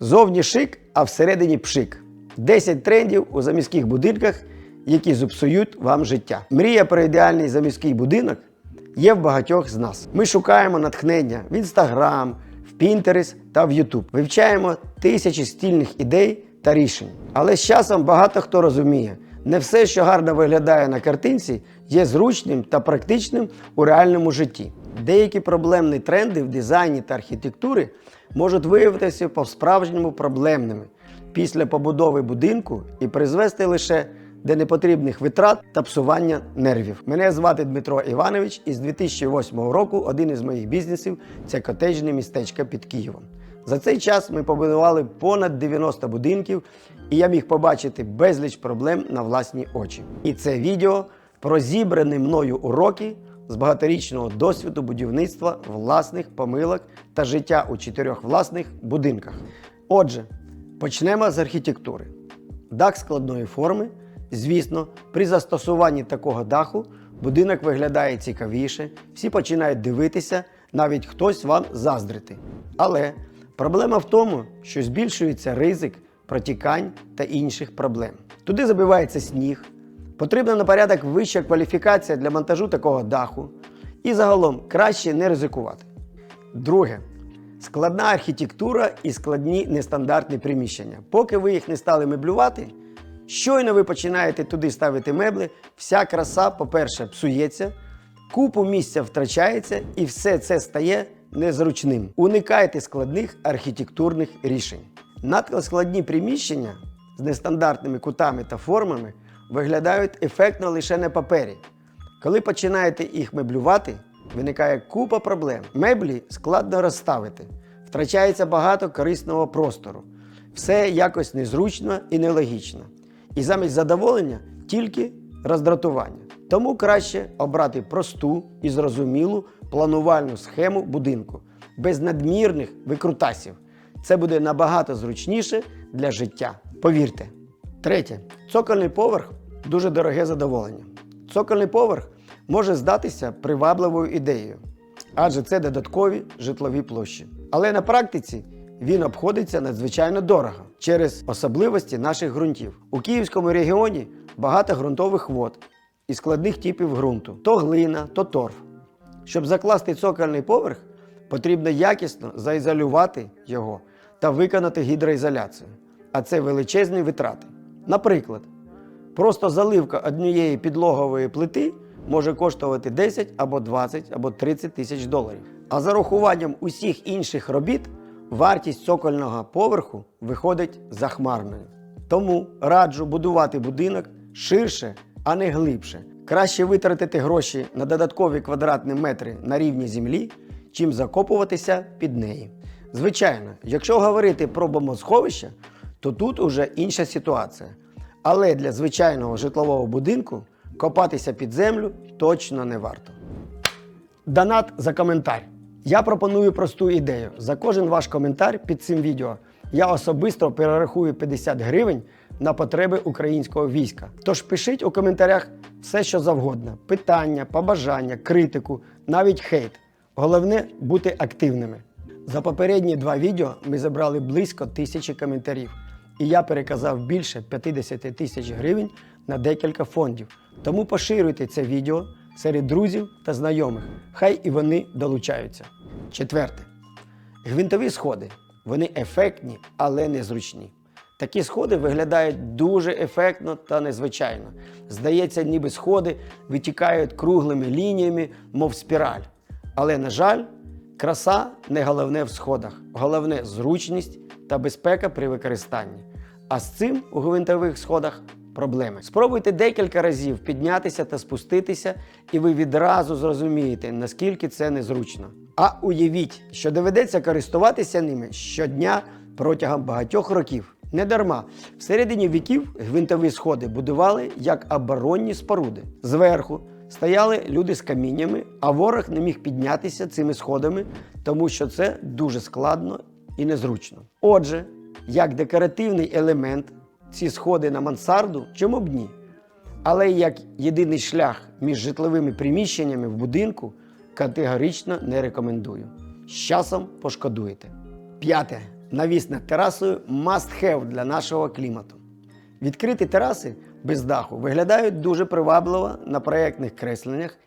Зовні шик, а всередині пшик. 10 трендів у заміських будинках, які зіпсують вам життя. Мрія про ідеальний заміський будинок є в багатьох з нас. Ми шукаємо натхнення в Instagram, в Pinterest та в YouTube. Вивчаємо тисячі стільних ідей та рішень. Але з часом багато хто розуміє, не все, що гарно виглядає на картинці, є зручним та практичним у реальному житті. Деякі проблемні тренди в дизайні та архітектурі можуть виявитися по-справжньому проблемними після побудови будинку і призвести лише до непотрібних витрат та псування нервів. Мене звати Дмитро Іванович, і з 2008 року один із моїх бізнесів це котеджне містечко під Києвом. За цей час ми побудували понад 90 будинків, і я міг побачити безліч проблем на власні очі. І це відео про зібрані мною уроки з багаторічного досвіду будівництва власних помилок та життя у чотирьох власних будинках. Отже, почнемо з архітектури. Дах складної форми. Звісно, при застосуванні такого даху будинок виглядає цікавіше, всі починають дивитися, навіть хтось вам заздрити. Але проблема в тому, що збільшується ризик протікань та інших проблем. Туди забивається сніг, потрібна на порядок вища кваліфікація для монтажу такого даху, і загалом краще не ризикувати. Друге. Складна архітектура і складні нестандартні приміщення. Поки ви їх не стали меблювати, щойно ви починаєте туди ставити меблі, вся краса, по-перше, псується, купу місця втрачається і все це стає незручним. Уникайте складних архітектурних рішень. Надскладні приміщення з нестандартними кутами та формами виглядають ефектно лише на папері. Коли починаєте їх меблювати, виникає купа проблем. Меблі складно розставити, втрачається багато корисного простору. Все якось незручно і нелогічно. І замість задоволення тільки роздратування. Тому краще обрати просту і зрозумілу планувальну схему будинку без надмірних викрутасів. Це буде набагато зручніше для життя. Повірте. Третє. Цокольний поверх дуже дороге задоволення. Цокольний поверх може здатися привабливою ідеєю, адже це додаткові житлові площі. Але на практиці він обходиться надзвичайно дорого через особливості наших ґрунтів. У Київському регіоні багато ґрунтових вод і складних типів ґрунту: то глина, то торф. Щоб закласти цокольний поверх, потрібно якісно заізолювати його та виконати гідроізоляцію. А це величезні витрати. Наприклад, просто заливка однієї підлогової плити може коштувати 10 або 20 або 30 тисяч доларів. А за рахуванням усіх інших робіт вартість цокольного поверху виходить захмарною. Тому раджу будувати будинок ширше, а не глибше. Краще витратити гроші на додаткові квадратні метри на рівні землі, чим закопуватися під неї. Звичайно, якщо говорити про бомбосховище, то тут уже інша ситуація. Але для звичайного житлового будинку копатися під землю точно не варто. Донат за коментар. Я пропоную просту ідею. За кожен ваш коментар під цим відео я особисто перерахую 50 гривень на потреби українського війська. Тож пишіть у коментарях все, що завгодно: питання, побажання, критику, навіть хейт. Головне бути активними. За попередні два відео ми забрали близько тисячі коментарів, і я переказав більше 50 тисяч гривень на декілька фондів. Тому поширюйте це відео серед друзів та знайомих. Хай і вони долучаються. Четверте. Гвинтові сходи. Вони ефектні, але незручні. Такі сходи виглядають дуже ефектно та незвичайно. Здається, ніби сходи витікають круглими лініями, мов спіраль. Але, на жаль, краса не головне в сходах, головне зручність та безпека при використанні. А з цим у гвинтових сходах проблеми. Спробуйте декілька разів піднятися та спуститися, і ви відразу зрозумієте, наскільки це незручно. А уявіть, що доведеться користуватися ними щодня протягом багатьох років. Не дарма в середині віків гвинтові сходи будували як оборонні споруди. Зверху стояли люди з каміннями, а ворог не міг піднятися цими сходами, тому що це дуже складно і незручно. Отже, як декоративний елемент, ці сходи на мансарду чому б ні? Але як єдиний шлях між житловими приміщеннями в будинку категорично не рекомендую. З часом пошкодуєте. П'яте. Навіс над терасою must have для нашого клімату. Відкриті тераси без даху виглядають дуже привабливо на проєктних кресленнях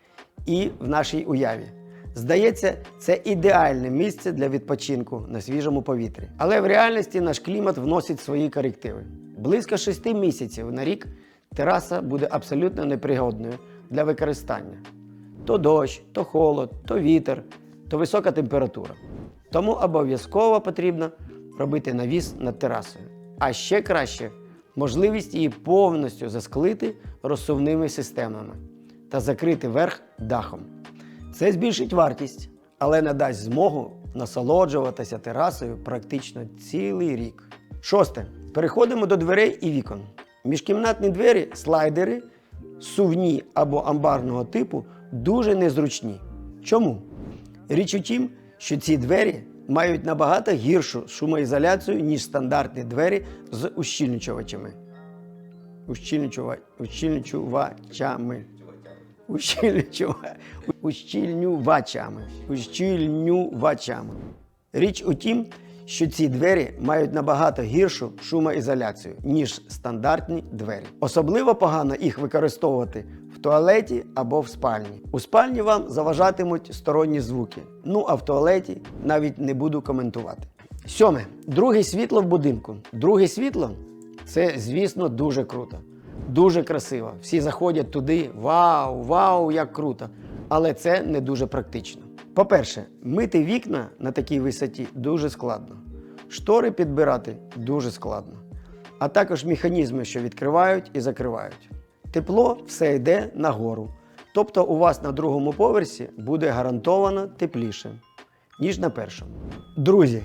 і в нашій уяві. Здається, це ідеальне місце для відпочинку на свіжому повітрі. Але в реальності наш клімат вносить свої корективи. Близько 6 місяців на рік тераса буде абсолютно непригодною для використання. То дощ, то холод, то вітер, то висока температура. Тому обов'язково потрібно робити навіс над терасою. А ще краще можливість її повністю засклити розсувними системами та закрити верх дахом. Це збільшить вартість, але надасть змогу насолоджуватися терасою практично цілий рік. Шосте. Переходимо до дверей і вікон. Міжкімнатні двері, слайдери, сувні або амбарного типу дуже незручні. Чому? Річ у тім, що ці двері мають набагато гіршу шумоізоляцію, ніж стандартні двері з ущільнювачами. Ущільнюва- Ущільнювачами. Ущільнюва- Ущільнювачами. Ущільнювачами. Річ у тім, що ці двері мають набагато гіршу шумоізоляцію, ніж стандартні двері. Особливо погано їх використовувати в туалеті або в спальні. У спальні вам заважатимуть сторонні звуки. Ну а в туалеті навіть не буду коментувати. Сьоме. Друге світло в будинку. Друге світло це, звісно, дуже круто. Дуже красиво. Всі заходять туди. Вау, вау, як круто! Але це не дуже практично. По-перше, мити вікна на такій висоті дуже складно. Штори підбирати дуже складно. А також механізми, що відкривають і закривають. Тепло все йде нагору. Тобто у вас на другому поверсі буде гарантовано тепліше, ніж на першому. Друзі,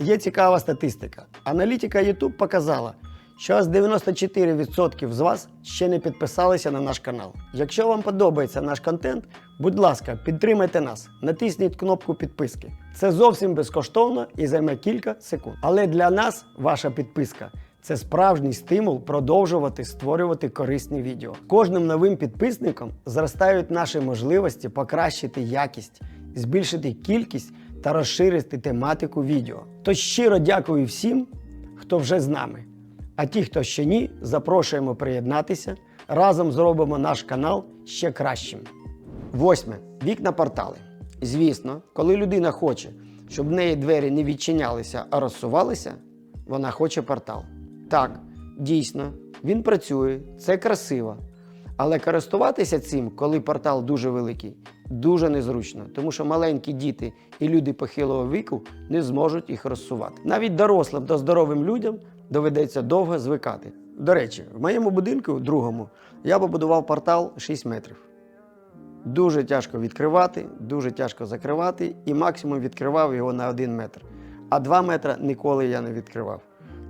є цікава статистика. Аналітика YouTube показала, що аж 94% з вас ще не підписалися на наш канал. Якщо вам подобається наш контент, будь ласка, підтримайте нас, натисніть кнопку підписки. Це зовсім безкоштовно і займе кілька секунд. Але для нас ваша підписка це справжній стимул продовжувати створювати корисні відео. Кожним новим підписником зростають наші можливості покращити якість, збільшити кількість та розширити тематику відео. Тож щиро дякую всім, хто вже з нами. А ті, хто ще ні, запрошуємо приєднатися. Разом зробимо наш канал ще кращим. Восьме. Вікна портали. Звісно, коли людина хоче, щоб в неї двері не відчинялися, а розсувалися, вона хоче портал. Так, дійсно, він працює, це красиво. Але користуватися цим, коли портал дуже великий, дуже незручно, тому що маленькі діти і люди похилого віку не зможуть їх розсувати. Навіть дорослим та здоровим людям доведеться довго звикати. До речі, в моєму будинку, другому, я побудував портал 6 метрів. Дуже тяжко відкривати, дуже тяжко закривати, і максимум відкривав його на 1 метр. А 2 метри ніколи я не відкривав.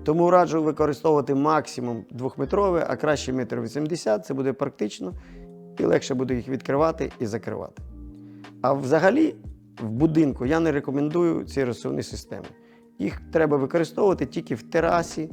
Тому раджу використовувати максимум 2-метрове, а краще 1,80 м. Це буде практично і легше буде їх відкривати і закривати. А взагалі в будинку я не рекомендую ці розсувні системи. Їх треба використовувати тільки в терасі,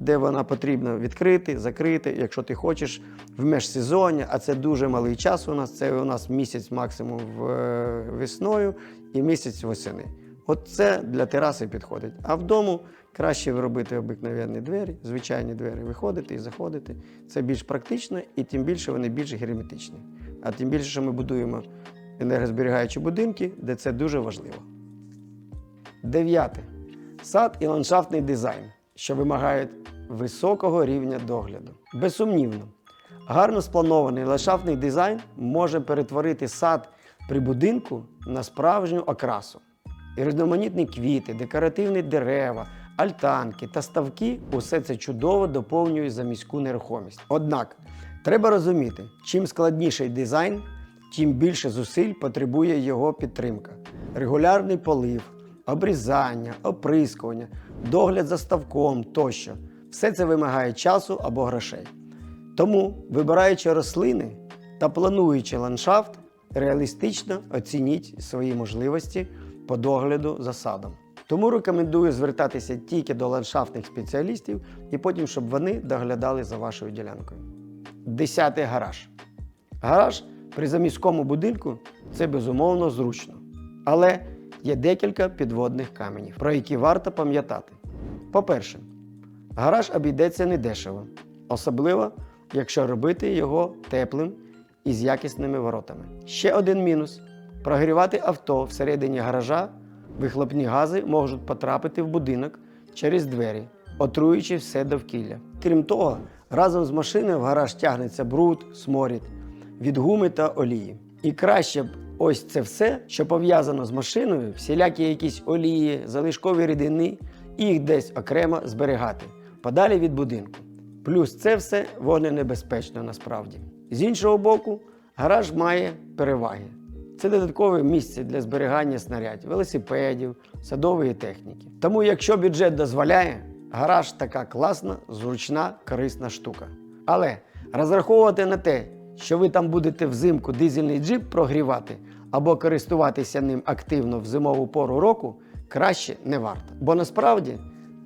де вона потрібно відкрити, закрити, якщо ти хочеш в межсезоння, а це дуже малий час у нас. Це у нас місяць максимум е, весною і місяць восени. От це для тераси підходить. А вдому краще робити обикновенні двері, звичайні двері, виходити і заходити. Це більш практично і тим більше вони більш герметичні. А тим більше, що ми будуємо енергозберігаючі будинки, де це дуже важливо. Дев'яте. Сад і ландшафтний дизайн, що вимагають високого рівня догляду. Безсумнівно, гарно спланований ландшафтний дизайн може перетворити сад при будинку на справжню окрасу. Різноманітні квіти, декоративні дерева, альтанки та ставки усе це чудово доповнює заміську нерухомість. Однак треба розуміти, чим складніший дизайн, тим більше зусиль потребує його підтримка. Регулярний полив, обрізання, оприскування, догляд за ставком тощо. Все це вимагає часу або грошей. Тому, вибираючи рослини та плануючи ландшафт, реалістично оцініть свої можливості по догляду за садом. Тому рекомендую звертатися тільки до ландшафтних спеціалістів і потім, щоб вони доглядали за вашою ділянкою. Десятий гараж. Гараж при заміському будинку це безумовно зручно. Але є декілька підводних каменів, про які варто пам'ятати. По-перше, гараж обійдеться недешево, особливо, якщо робити його теплим і з якісними воротами. Ще один мінус: прогрівати авто всередині гаража, вихлопні гази можуть потрапити в будинок через двері, отруюючи все довкілля. Крім того, разом з машиною в гараж тягнеться бруд, сморід від гуми та олії. І краще б ось це все, що пов'язано з машиною, всілякі якісь олії, залишкові рідини, їх десь окремо зберігати, подалі від будинку. Плюс це все вогненебезпечно насправді. З іншого боку, гараж має переваги. Це додаткове місце для зберігання снарядів, велосипедів, садової техніки. Тому, якщо бюджет дозволяє, гараж така класна, зручна, корисна штука. Але розраховувати на те, що ви там будете взимку дизельний джип прогрівати або користуватися ним активно в зимову пору року, краще не варто. Бо насправді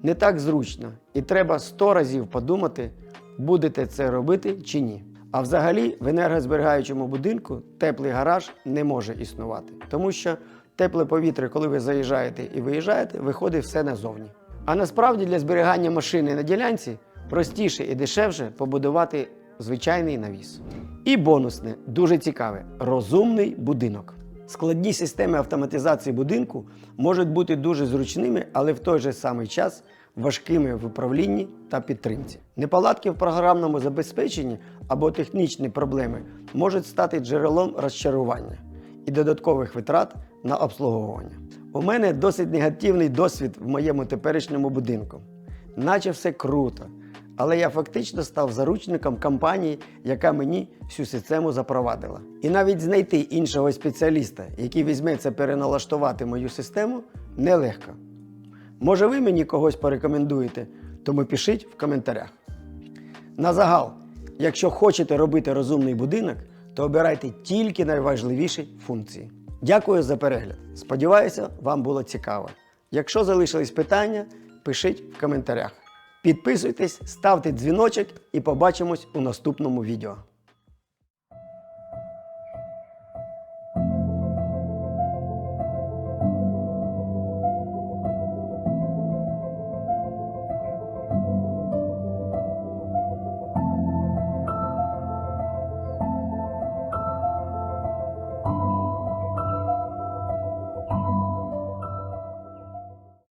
не так зручно і треба 100 разів подумати, будете це робити чи ні. А взагалі в енергозберігаючому будинку теплий гараж не може існувати, тому що тепле повітря, коли ви заїжджаєте і виїжджаєте, виходить все назовні. А насправді для зберігання машини на ділянці простіше і дешевше побудувати звичайний навіс. І бонусне, дуже цікаве розумний будинок. Складні системи автоматизації будинку можуть бути дуже зручними, але в той же самий час важкими в управлінні та підтримці. Неполадки в програмному забезпеченні або технічні проблеми можуть стати джерелом розчарування і додаткових витрат на обслуговування. У мене досить негативний досвід в моєму теперішньому будинку. Наче все круто, але я фактично став заручником компанії, яка мені всю систему запровадила. І навіть знайти іншого спеціаліста, який візьметься переналаштувати мою систему, нелегко. Може, ви мені когось порекомендуєте, тому пишіть в коментарях. На загал, якщо хочете робити розумний будинок, то обирайте тільки найважливіші функції. Дякую за перегляд. Сподіваюся, вам було цікаво. Якщо залишились питання, пишіть в коментарях. Підписуйтесь, ставте дзвіночок і побачимось у наступному відео.